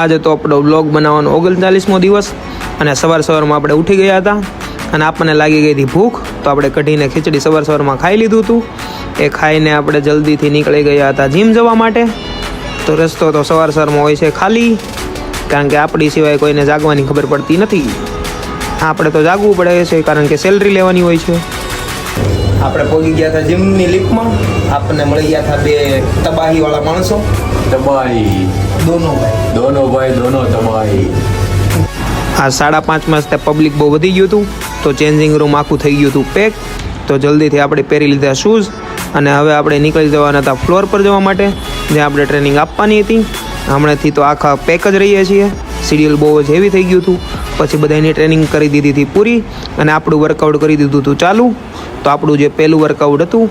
આજે તો આપણો બ્લોગ બનાવવાનો ઓગણચાલીસમો દિવસ અને સવાર સવારમાં આપણે ઉઠી ગયા હતા અને આપણને લાગી ગઈ હતી ભૂખ, તો આપણે કઢીને ખીચડી સવાર સવારમાં ખાઈ લીધું હતું. એ ખાઈને આપણે જલ્દીથી નીકળી ગયા હતા જીમ જવા માટે. તો રસ્તો તો સવાર સવારમાં હોય છે ખાલી, કારણ કે આપણી સિવાય કોઈને જાગવાની ખબર પડતી નથી. આપણે તો જાગવું પડે છે, કારણ કે સેલરી લેવાની હોય છે. આપણે પહોંચી ગયા હતા જીમની લિફ્ટમાં આપણને મળી ગયા હતા બે તબાહીવાળા માણસો. તબાહી. દોનો ભાઈ. દોનો ભાઈ દોનો તબાહી. આ સાડા પાંચમાં તે પબ્લિક બહુ વધી ગયું હતું. તો ચેન્જિંગ રૂમ આખું થઈ ગયું હતું પેક તો જલ્દીથી આપણે પહેરી લીધા શૂઝ અને હવે આપણે નીકળી જવાના હતા ફ્લોર પર જવા માટે. જ્યાં આપણે ટ્રેનિંગ આપવાની હતી. હમણાંથી તો આખા પેક જ રહીએ છીએ. શિડ્યુલ બહુ જ હેવી થઈ ગયું હતું. પછી બધાની ટ્રેનિંગ કરી દીધી હતી પૂરી અને આપણું વર્કઆઉટ કરી દીધું હતું. ચાલુ તો આપણું જે પહેલું વર્કઆઉટ હતું,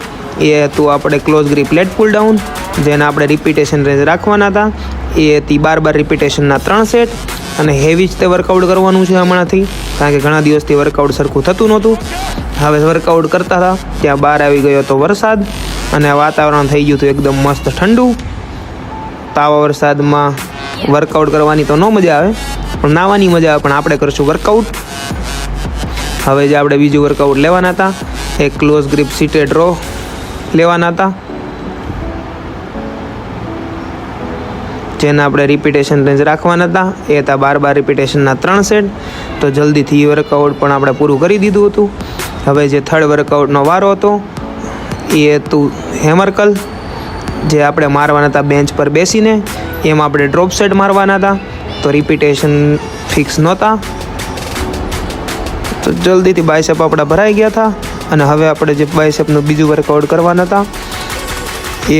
એ હતું આપણે close grip lat pull down જેને આપણે રિપીટેશન રેન્જ રાખવાના હતા. એ હતી બાર બાર રિપીટેશનના ત્રણ સેટ અને હેવી જ તે વર્કઆઉટ કરવાનું છે હમણાંથી, કારણ કે ઘણા દિવસથી વર્કઆઉટ સરખું થતું નહોતું. હવે વર્કઆઉટ કરતા હતા, ત્યાં બહાર આવી ગયો હતો વરસાદ અને વાતાવરણ થઈ ગયું હતું એકદમ મસ્ત ઠંડુ. તાવા વરસાદમાં વર્કઆઉટ કરવાની તો ન મજા આવે, પણ નાવાની મજા આવે, પણ આપણે કરશું વર્કઆઉટ હવે જે આપણે બીજું વર્કઆઉટ લેવાના હતા, એ ક્લોઝ ગ્રીપ સીટેડ રો લેવાના હતા. જેના આપણે રિપીટેશન રેન્જ રાખવાના હતા, એ હતા બાર બાર રિપીટેશનના ત્રણ સેટ તો જલ્દીથી એ વર્કઆઉટ પણ આપણે પૂરું કરી દીધું હતું. હવે જે થર્ડ વર્કઆઉટનો વારો હતો, એ હતું હેમરકલ જે આપણે મારવાના હતા બેન્ચ પર બેસીને. એમાં આપણે ડ્રોપ સેટ મારવાના હતા. તો રિપીટેશન ફિક્સ નહોતા. તો જલ્દીથી બાયસેપ આપણા ભરાઈ ગયા હતા. અને હવે આપણે જે બાયસેપનું બીજું વર્કઆઉટ કરવાના હતા, એ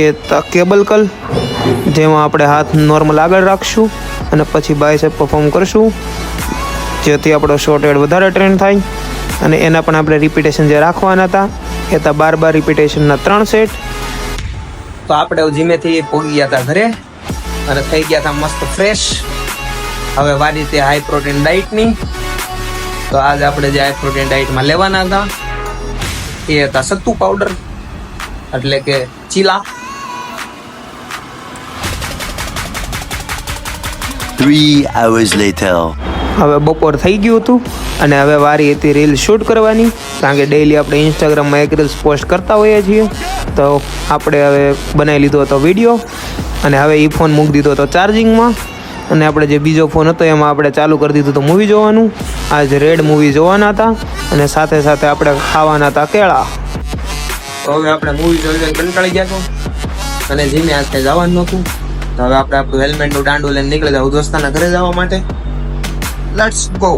કેબલ કલ જેમાં આપણે હાથ નોર્મલ આગળ રાખશું અને પછી બાયસેપ પરફોર્મ કરશું. જેથી આપણો શોર્ટ હેડ વધારે ટ્રેન થાય. અને એના પણ આપણે રિપીટેશન જે રાખવાના હતા, એ હતા બાર બાર રિપીટેશનના ત્રણ સેટ તો આપણે જીમેથી પહોંચી ગયા હતા ઘરે. અને થઈ ગયા હતા મસ્ત ફ્રેશ હવે વારી તે હાઈ પ્રોટીન ડાયટની તો આજ આપણે જે હાઈ પ્રોટીન ડાયટમાં લેવાના હતા, એ હતા સત્તુ પાવડર એટલે કે ચીલા. Three hours later. હવે બપોર થઈ ગયું હતું અને હવે વારી હતી રીલ શૂટ કરવાની. કારણ કે ડેઈલી આપણે ઇન્સ્ટાગ્રામમાં એક રીલ્સ પોસ્ટ કરતા હોઈએ છીએ. તો આપણે હવે બનાવી લીધો હતો વીડિયો અને હવે એ ફોન મૂકી દીધો હતો ચાર્જિંગમાં અને આપણે જે બીજો ફોન હતો એમાં આપણે ચાલુ કરી દીધું હતું મૂવી જોવાનું. આજ રેડ મૂવી જોવાના હતા અને સાથે સાથે આપણે ખાવાના હતા કેળા. તો હવે આપણે મૂવી જોઈ જોઈને કંટાળી ગયા છો અને જીમે આજે જવાનું નહોતું. તો હવે આપણે આપણું હેલ્મેટનું દાંડું લઈને નીકળી જાવ દોસ્તાના ઘરે જવા માટે. લેટ્સ ગો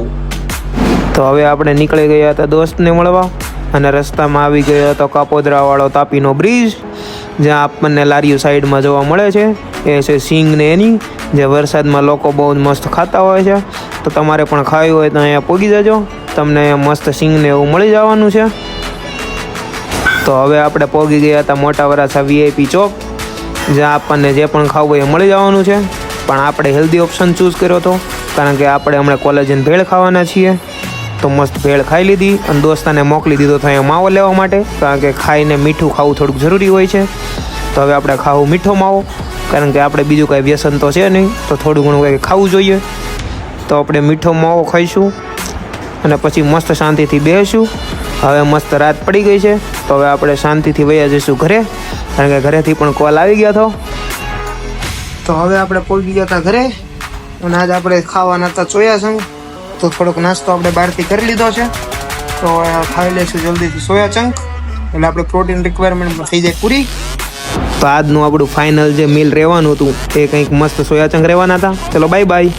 તો હવે આપણે નીકળી ગયા હતા દોસ્તને મળવા અને રસ્તામાં આવી ગયો હતો કાપોદરાવાળો તાપીનો બ્રિજ, જ્યાં આપણને લારીઓ સાઈડમાં જોવા મળે છે. એ છે સિંગ ને એની, જે વરસાદમાં લોકો બહુ જ મસ્ત ખાતા હોય છે. તો તમારે પણ ખાવી હોય તો અહીંયા પહોંચી જજો. તમને મસ્ત સિંગને એવું મળી જવાનું છે. તો હવે આપણે પોગી ગયા હતા મોટા વરાછા વીઆઈપી ચોક, જ્યાં આપણને જે પણ ખાવું હોય એ મળી જવાનું છે. પણ આપણે હેલ્ધી ઓપ્શન ચૂઝ કર્યો હતો. કારણ કે આપણે હમણાં કોલેજને ભેળ ખાવાના છીએ. તો મસ્ત ભેળ ખાઈ લીધી અને દોસ્તાને મોકલી દીધો તો અહીંયા માવો લેવા માટે. કારણ કે ખાઈને મીઠું ખાવું થોડુંક જરૂરી હોય છે. તો હવે આપણે ખાવું મીઠો માવો. કારણ કે આપણે બીજું કાંઈ વ્યસન તો છે નહીં. તો થોડું ઘણું કંઈ ખાવું જોઈએ. તો આપણે મીઠો માવો ખાઈશું. અને પછી મસ્ત શાંતિથી બેસીશું હવે મસ્ત રાત પડી ગઈ છે. તો હવે આપણે શાંતિથી વયા જઈશું ઘરે. કારણ કે ઘરેથી પણ કોલ આવી ગયા હતો. તો હવે આપણે પહોંચી ગયા હતા ઘરે. અને આજ આપણે ખાવાના હતા સોયા સંગ તો થોડોક નાસ્તો આપણે બહારથી કરી લીધો છે. તો ખાઈ લઈશું જલ્દીથી સોયા ચંક. એટલે આપણે પ્રોટીન રિક્વાયરમેન્ટ થઈ જાય પૂરી. તો આજનું આપણું ફાઇનલ જે મીલ રહેવાનું હતું, એ કંઈક મસ્ત સોયા ચંક રહેવાના હતા. ચલો બાય બાય